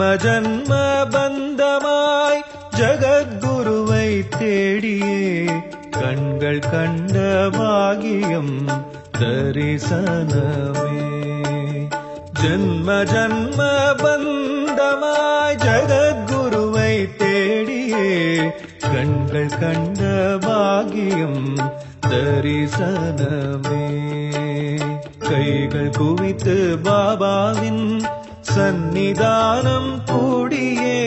ஜன்ம பந்தமாய் ஜகத்குருவை தேடியே கண்கள் கண்ட பாகியம் தரிசனமே. ஜன்ம ஜன்ம பந்தமாய் ஜகத்குருவை தேடியே கண்கள் கண்ட பாகியம் தரிசனமே. கைகள் குவித்து பாபாவின் சந்நிதானம் கூடியே.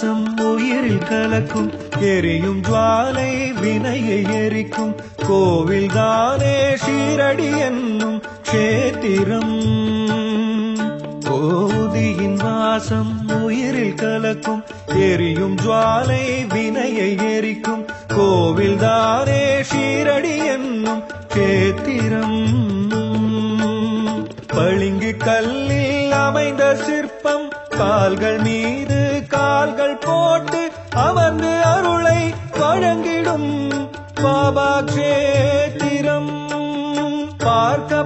பூதியின் உயிரில் கலக்கும் எரியும் ஜுவாலை வினையை எரிக்கும். கோவில் தானே ஷீரடி என்னும் கஷேத்திரம். கோதியின் வாசம் உயிரில் கலக்கும் எரியும் ஜுவாலை வினையை எரிக்கும். கோவில் தானே ஷீரடி என்னும் கஷேத்திரம். பளிங்கு கல்லில் அமைந்த சிற்பம் கால்கள் மீது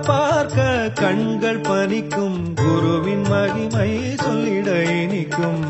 பார்க்க கண்கள் பனிக்கும் குருவின் மகிமை சொல்லிட இனிக்கும்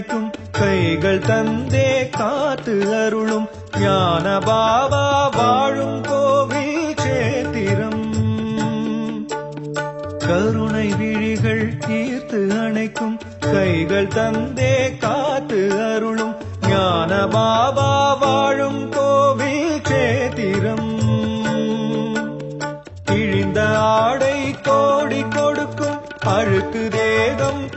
தீர்த்து கைகள் தந்தே காத்து அருளும். ஞான பாபா வாழும் கோவில் சேத்திரம் கருணை விழிகள் தீர்த்து அணைக்கும். கைகள் தந்தே காத்து அருளும். ஞான பாபா வாழும் கோவில் சேத்திரம் இழிந்த ஆடை கோடி கொடுக்கும். அழுக்கு தேகம்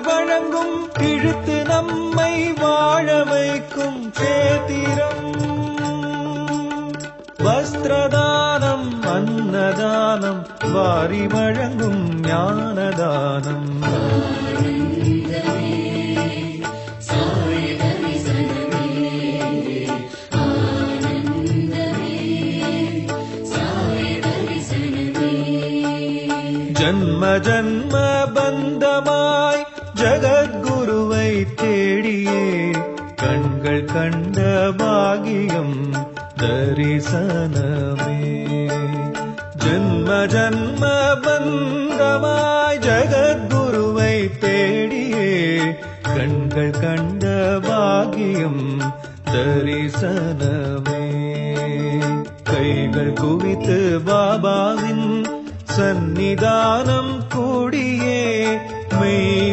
வழங்கும் இழுத்து நம்மை வாழ வைக்கும் சேத்திரம். வஸ்திரதானம் அன்னதானம் வாரி வழங்கும் ஞானதானம். ஜன்ம ஜன்ம பந்தமா கண்ட பாகியம் தரிசனமே. ஜன்ம ஜன்ம பந்தமாய் ஜகத்குருவை தேடியே கண்கள் கண்ட பாகியம் தரிசனமே. கைகள் குவித்து பாபாவின் சந்நிதானம் கூடியே மெய்